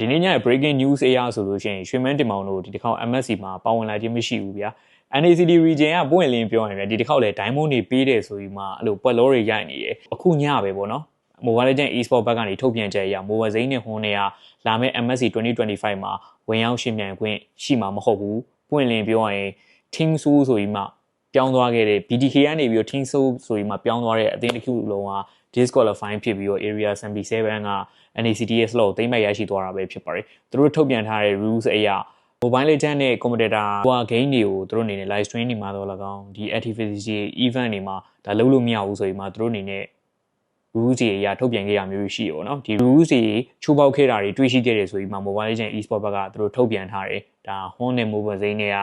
ဒီနေ့ညရဲ့ breaking news အရာဆိုလို့ရှိရင်ရွှေမန်းတင်မောင်တို့ဒီတစ်ခေါက် MSC မှာပါဝင်လာခြင်းမရှိဘူးဗျာ NACD region ကပွင့်လင်းပြောရင်လည်းဒီတစ်ခေါက်လေ diamond တွေပေးတယ်ဆိုပြီးမှအဲ့လိုပွက်လောတွေရိုက်နေတယ်အခုညပဲပေါ့နော် Mobile Legends e-sport ဘက်ကနေထုတ်ပြန်ချက်အရ Mobile Zane နဲ့ Honda ကလာမယ့် MSC 2025မှာဝင်ရောက်ရှင်မြန်ခွင့်ရှိမှာမဟုတ်ဘူးပွင့်လင်းပြောရင် Team Su ဆိုပြီးမှ ပြောင်းသွားခဲ့တဲ့ BDK ကနေပြီးတော့ Team Su ဆိုပြီးမှပြောင်းသွားတဲ့အသင်းတစ်ခုလုံးက disqualify ဖြစ်ပြီးတော့ area 77က NACDS လို့သိမ့်မဲ့ရရှိသွားတာပဲဖြစ်ပါတယ်သူတို့ထုတ်ပြန်ထားတဲ့ rules အရ Mobile Legends နဲ့ Competitor ဟို game တွေကိုသူတို့အနေနဲ့ live stream နေမှာတော့၎င်းဒီ activity event တွေမှာဒါလုပ်လို့မရဘူးဆိုပြီးမှသူတို့အနေနဲ့ rules တွေအရထုတ်ပြန်ခဲ့ရမျိုးရှိရောเนาะဒီ rules တွေချိုးပေါက်ခဲ့တာတွေတွေ့ရှိခဲ့တယ်ဆိုပြီးမှ Mobile Legends e-sport ဘက်ကသူတို့ထုတ်ပြန်ထားတယ်ဒါ Hon နဲ့ Mobile Zane တွေက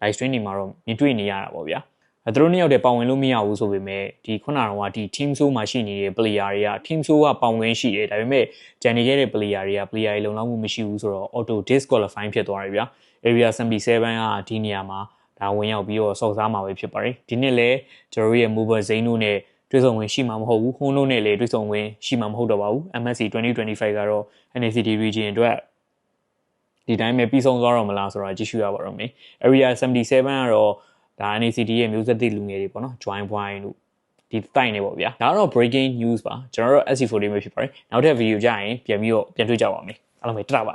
live stream တွေမှာတော့မြင်တွေ့နေရတာပေါ့ဗျာအဲသူတို့နှစ်ယောက်တည်းပါဝင်လို့မရဘူးဆိုပေမဲ့ဒီခုနကတော့ဒီ team show မှာရှိနေတဲ့ player တွေက team show ကပေါဝင်ရှိတယ်ဒါပေမဲ့ဂျန်နေခဲ့တဲ့ player တွေက player တွေလုံလောက်မှုမရှိဘူးဆိုတော့ auto disqualify ဖြစ်သွားတယ်ဗျာ area 77ကဒီနေရာမှာဒါဝင်ရောက်ပြီးတော့စော်စားမှာပဲဖြစ်ပါတယ်ဒီနှစ်လဲကျွန်တော်တို့ရဲ့ mobile zane တို့နဲ့တွေ့ဆုံဝင်ရှိမှာမဟုတ်ဘူးဟွန်းတို့နဲ့လည်းတွေ့ဆုံဝင်ရှိမှာမဟုတ်တော့ပါဘူး MSC 2025ကတော့ NACD region အတွက် ဒီတိုင်းပဲပြီးဆုံးသွားတော့မလားဆိုတော့ကြည့်ရှုရပါတော့မယ် area 77ကတော့ဒါ NACD ရဲ့မျိုးဆက်သစ်လူငယ်တွေပေါ့နော် join point လို့ဒီတိုက်နေပေါ့ဗျာဒါကတော့ breaking news ပါကျွန်တော်တို့ SC40 ပဲဖြစ်ပါတယ်နောက်ထပ် video ကြရင်ပြန်ပြီးတော့ပြန်တွေ့ကြပါမယ်အားလုံးပဲတတာပါ